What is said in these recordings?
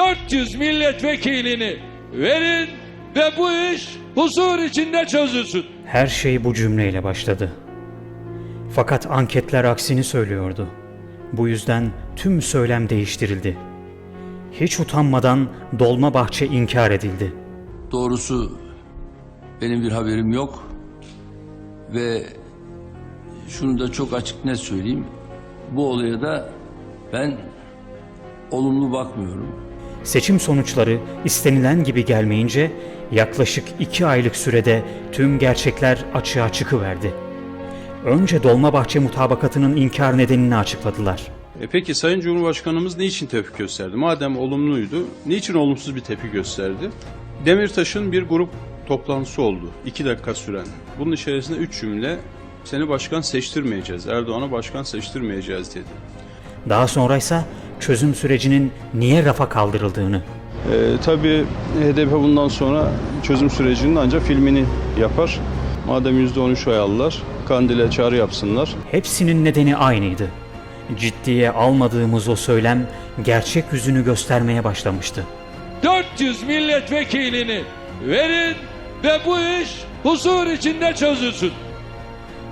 400 milletvekilini verin ve bu iş huzur içinde çözülsün. Her şey bu cümleyle başladı. Fakat anketler aksini söylüyordu. Bu yüzden tüm söylem değiştirildi. Hiç utanmadan Dolmabahçe inkar edildi. Doğrusu benim bir haberim yok ve şunu da çok açık net söyleyeyim. Bu olaya da ben olumlu bakmıyorum. Seçim sonuçları istenilen gibi gelmeyince yaklaşık iki aylık sürede tüm gerçekler açığa çıkıverdi. Önce Dolmabahçe mutabakatının inkar nedenini açıkladılar. E peki Sayın Cumhurbaşkanımız niçin tepki gösterdi? Madem olumluydu, niçin olumsuz bir tepki gösterdi? Demirtaş'ın bir grup toplantısı oldu. iki dakika süren. Bunun içerisinde üç cümle seni başkan seçtirmeyeceğiz, Erdoğan'a başkan seçtirmeyeceğiz dedi. Daha sonraysa çözüm sürecinin niye rafa kaldırıldığını, E, tabii HDP bundan sonra çözüm sürecinin ancak filmini yapar. Madem %13 oy aldılar, Kandil'e çağrı yapsınlar. hepsinin nedeni aynıydı. Ciddiye almadığımız o söylem gerçek yüzünü göstermeye başlamıştı. 400 milletvekilini verin ve bu iş huzur içinde çözülsün.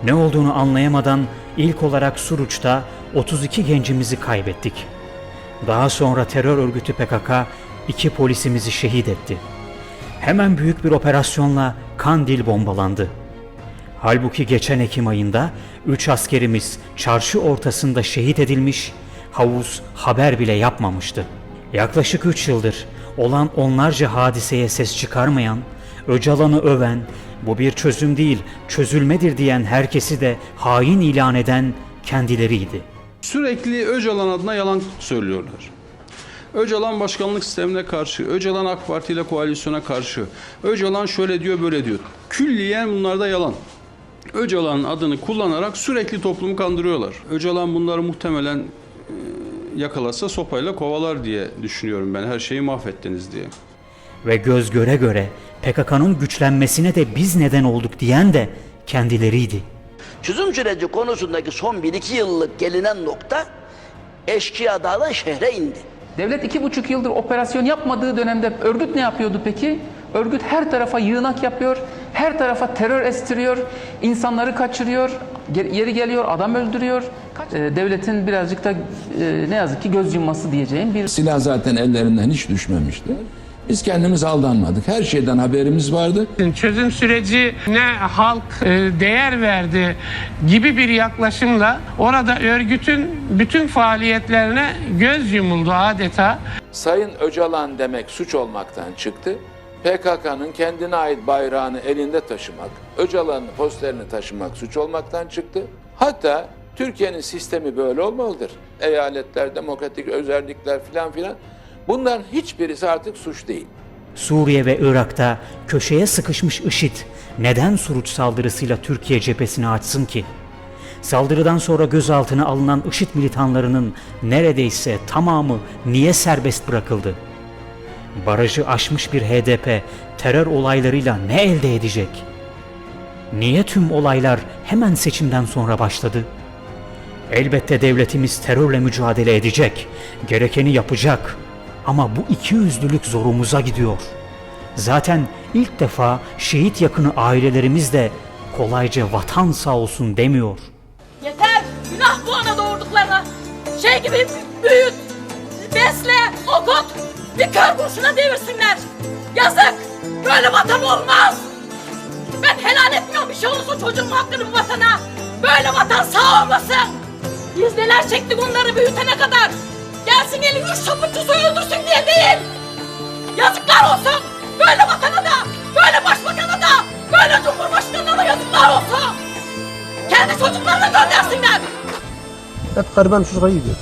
Ne olduğunu anlayamadan ilk olarak Suruç'ta 32 gencimizi kaybettik. Daha sonra terör örgütü PKK iki polisimizi şehit etti. Hemen büyük bir operasyonla Kandil bombalandı. Halbuki geçen Ekim ayında 3 askerimiz çarşı ortasında şehit edilmiş, havuz haber bile yapmamıştı. Yaklaşık 3 yıldır olan onlarca hadiseye ses çıkarmayan, Öcalan'ı öven, bu bir çözüm değil çözülmedir diyen herkesi de hain ilan eden kendileriydi. Sürekli Öcalan adına yalan söylüyorlar. Öcalan başkanlık sistemine karşı, Öcalan AK Parti ile koalisyona karşı, Öcalan şöyle diyor böyle diyor. Külliyen bunlarda yalan. Öcalan'ın adını kullanarak sürekli toplumu kandırıyorlar. Öcalan bunları muhtemelen e, yakalasa sopayla kovalar diye düşünüyorum ben. Her şeyi mahvettiniz diye. Ve göz göre göre PKK'nın güçlenmesine de biz neden olduk diyen de kendileriydi. Çözüm süreci konusundaki son 1-2 yıllık gelinen nokta eşkıya dağdan şehre indi. Devlet iki buçuk yıldır operasyon yapmadığı dönemde örgüt ne yapıyordu peki? Örgüt her tarafa yığınak yapıyor, her tarafa terör estiriyor, insanları kaçırıyor, yeri geliyor adam öldürüyor. Ee, devletin birazcık da e, ne yazık ki göz yumması diyeceğim bir Silah zaten ellerinden hiç düşmemişti. Biz kendimiz aldanmadık. Her şeyden haberimiz vardı. çözüm sürecine halk e, değer verdi gibi bir yaklaşımla orada örgütün bütün faaliyetlerine göz yumuldu adeta. Sayın Öcalan demek suç olmaktan çıktı. PKK'nın kendine ait bayrağını elinde taşımak, Öcalan'ın posterini taşımak suç olmaktan çıktı. Hatta Türkiye'nin sistemi böyle olmalıdır. Eyaletler, demokratik özellikler filan filan. Bunların hiçbirisi artık suç değil. Suriye ve Irak'ta köşeye sıkışmış IŞİD neden Suruç saldırısıyla Türkiye cephesini açsın ki? Saldırıdan sonra gözaltına alınan IŞİD militanlarının neredeyse tamamı niye serbest bırakıldı? Barajı aşmış bir HDP terör olaylarıyla ne elde edecek? Niye tüm olaylar hemen seçimden sonra başladı? Elbette devletimiz terörle mücadele edecek, gerekeni yapacak. Ama bu ikiyüzlülük zorumuza gidiyor. Zaten ilk defa şehit yakını ailelerimiz de kolayca vatan sağ olsun demiyor. Yeter! Günah bu ana doğurduklarına. Şey gibi büyüt, besle, okut, bir kör kurşuna devirsinler. Yazık! Böyle vatan olmaz! Ben helal etmiyorum bir şey olursa çocuğum hakkını bu vatana. Böyle vatan sağ olmasın. Biz neler çektik onları büyütene kadar. Gelsin eli üç çaputçusu öldürsün diye değil. Yazıklar olsun. Böyle vatana da, böyle başbakana da, böyle cumhurbaşkanına da yazıklar olsun. Kendi çocuklarını göndersinler. Hep gariban çocuklar gidiyor.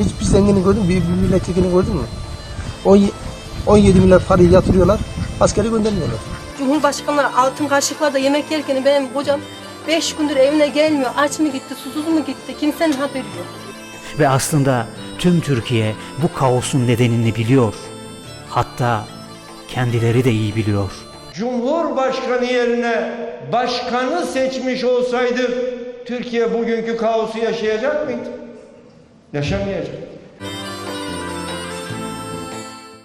Hiçbir zengini gördün mü? Bir, bir milletvekilini gördün mü? 10 17 milyar parayı yatırıyorlar. Askeri göndermiyorlar. Cumhurbaşkanı altın kaşıklarda yemek yerken benim kocam 5 gündür evine gelmiyor. Aç mı gitti, susuz mu gitti? Kimsenin haberi yok. Ve aslında tüm Türkiye bu kaosun nedenini biliyor. Hatta kendileri de iyi biliyor. Cumhurbaşkanı yerine başkanı seçmiş olsaydık Türkiye bugünkü kaosu yaşayacak mıydı? Yaşamayacak.